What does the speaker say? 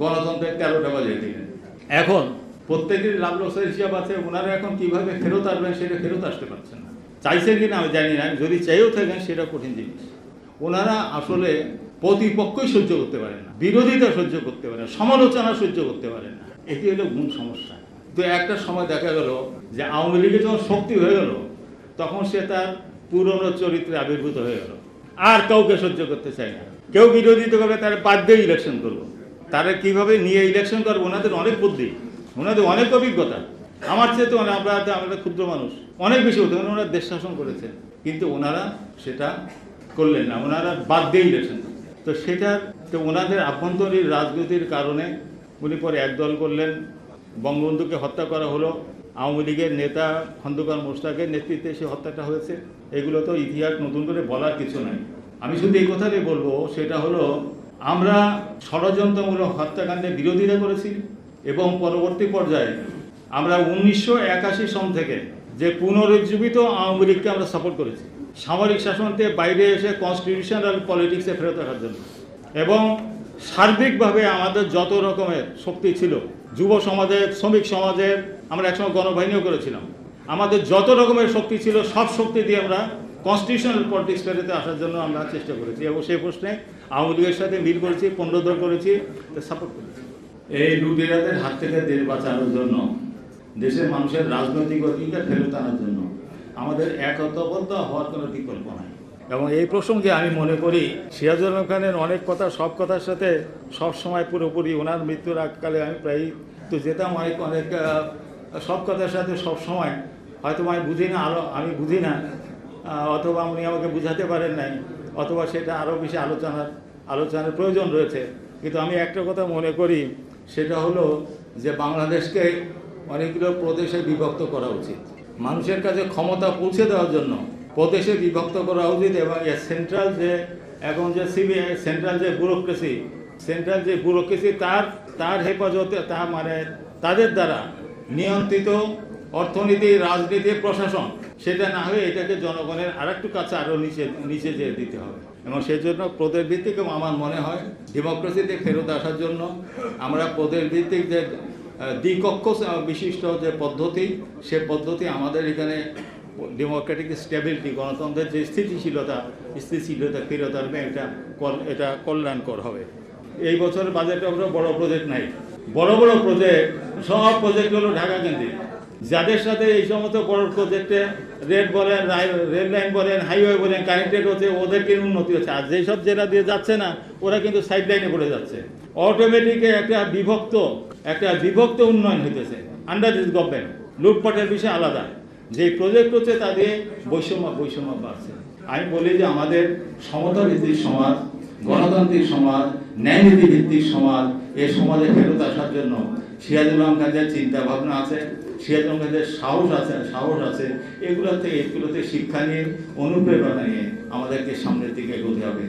গণতন্ত্রের তেরোটা বাজিয়ে দিলেন এখন? প্রত্যেকের লাভ লসের হিসাব আছে ওনারা এখন কীভাবে ফেরত আসবেন সেটা ফেরত আসতে পারছেন না। চাইছেন কিনা আমি জানি না যদি চাইও থাকেন সেটা কঠিন জিনিস। ওনারা আসলে প্রতিপক্ষই সহ্য করতে পারেন না বিরোধিতা সহ্য করতে পারেন না সমালোচনা সহ্য করতে পারেন না। এটি হলো মূল সমস্যা। তো একটা সময় দেখা গেল যে আওয়ামী লীগের যখন শক্তি হয়ে গেল তখন সে তার পুরনো চরিত্রে আবির্ভূত হয়ে গেল। আর কাউকে সহ্য করতে চায় না। কেউ বিরোধিতা করবে তার বাদ দিয়ে ইলেকশন করব তারা কীভাবে নিয়ে ইলেকশন করব? ওনাদের অনেক বুদ্ধি, ওনাদের অনেক অভিজ্ঞতা। আমার চেয়ে তো আমরা আমরা ক্ষুদ্র মানুষ, অনেক বেশি হতো ওনারা দেশ শাসন করেছেন কিন্তু ওনারা সেটা করলেন না। ওনারা বাদ দিয়ে ইলেকশন তো সেটা, তো ওনাদের আভ্যন্তরীণ রাজনীতির কারণে উনি পরে একদল করলেন। বঙ্গবন্ধুকে হত্যা করা হলো। আওয়ামী লীগের নেতা খন্দকার মোশতাকের নেতৃত্বে সে হত্যাটা হয়েছে। এগুলো তো ইতিহাস নতুন করে বলার কিছু নাই। আমি শুধু এই কথাটাই বলব, সেটা হলো আমরা ষড়যন্ত্রমূলক হত্যাকাণ্ডে বিরোধিতা করেছি এবং পরবর্তী পর্যায়ে আমরা উনিশশো একাশি সন থেকে যে পুনরুজ্জীবিত আওয়ামী লীগকে আমরা সাপোর্ট করেছি, সামরিক শাসন থেকে বাইরে এসে কনস্টিটিউশনাল পলিটিক্সে ফেরত আসার জন্য। এবং সার্বিকভাবে আমাদের যত রকমের শক্তি ছিল, যুব সমাজের, শ্রমিক সমাজের, আমরা একসময় গণবাহিনীও করেছিলাম। আমাদের যত রকমের শক্তি ছিল, সব শক্তি দিয়ে আমরা কনস্টিটিউশনাল পলিটিক্স ফেরতে আসার জন্য আমরা চেষ্টা করেছি এবং সেই প্রশ্নে আওয়ামী লীগের সাথে মিল করেছি পুনরুদ্ধার করেছি সাপোর্ট করেছি। এই লুটেরাদের হাত থেকে দেশ বাঁচানোর জন্য দেশের মানুষের রাজনৈতিক অধিকার ফেরত আনার জন্য আমাদের একতাবদ্ধ হওয়ার কোনো বিকল্প নাই। এবং এই প্রসঙ্গে আমি মনে করি সিরাজুল খানের অনেক কথা সব কথার সাথে সব সময় পুরোপুরি ওনার মৃত্যুর আগকালে আমি প্রায় তো যেতাম অনেক অনেক সব কথার সাথে সব সময়। হয়তো আমি বুঝি না আরও আমি বুঝি না অথবা উনি আমাকে বুঝাতে পারেন নাই। অথবা সেটা আরও বেশি আলোচনার আলোচনার প্রয়োজন রয়েছে। কিন্তু আমি একটা কথা মনে করি, সেটা হলো যে বাংলাদেশকে অনেকগুলো প্রদেশে বিভক্ত করা উচিত। মানুষের কাছে ক্ষমতা পৌঁছে দেওয়ার জন্য প্রদেশে বিভক্ত করা উচিত এবং সেন্ট্রাল যে এখন যে সিবিআই, সেন্ট্রাল যে ব্যুরোক্রেসি, সেন্ট্রাল যে ব্যুরোক্রেসি তার তার হেফাজতে, তা মানে তাদের দ্বারা নিয়ন্ত্রিত অর্থনীতি, রাজনীতি, প্রশাসন, সেটা না হয়ে এটাকে জনগণের আর একটু কাছে আরও নিচে নিচে যেয়ে দিতে হবে। এবং সেই জন্য প্রদেশ ভিত্তিক আমার মনে হয় ডেমোক্রেসিতে ফেরত আসার জন্য আমরা প্রদেশ ভিত্তিক যে দ্বিকক্ষ বিশিষ্ট যে পদ্ধতি, সে পদ্ধতি আমাদের এখানে ডেমোক্রেটিক স্টেবিলিটি, গণতন্ত্রের যে স্থিতিশীলতা স্থিতিশীলতা ফেরত আসবে এটা এটা কল্যাণকর হবে। এই বছরের বাজেটে আমরা বড় প্রজেক্ট নাই। বড় বড় প্রজেক্ট সব প্রজেক্ট হলো ঢাকা কেন্দ্রিক। যাদের সাথে এই সমস্ত প্রজেক্টে রেড বলেন রেল লাইন বলেন, হাইওয়ে বলেন, কানেক্টেড হচ্ছে ওদেরকে উন্নতি হচ্ছে। আর যেসব জেলা দিয়ে যাচ্ছে না, ওরা কিন্তু সাইড লাইনে পড়ে যাচ্ছে। অটোমেটিক একটা বিভক্ত একটা বিভক্ত উন্নয়ন হইতেছে। আন্ডার দিস গভর্নমেন্ট লুটপাটের বিষয় আলাদা। যে প্রজেক্ট হচ্ছে তাদের বৈষম্য বৈষম্য বাড়ছে। আমি বলি যে আমাদের সমতা ভিত্তিক সমাজ, গণতান্ত্রিক সমাজ ন্যায়নীতি ভিত্তিক সমাজ এই সমাজে ফেরত আসার জন্য সিরাজুল আলম খানের চিন্তা ভাবনা আছে সিরাজুল আলম খানের সাহস আছে সাহস আছে এগুলোতে এগুলোতে শিক্ষা নিয়ে, অনুপ্রেরণা নিয়ে আমাদেরকে সামনের দিকে এগোতে হবে।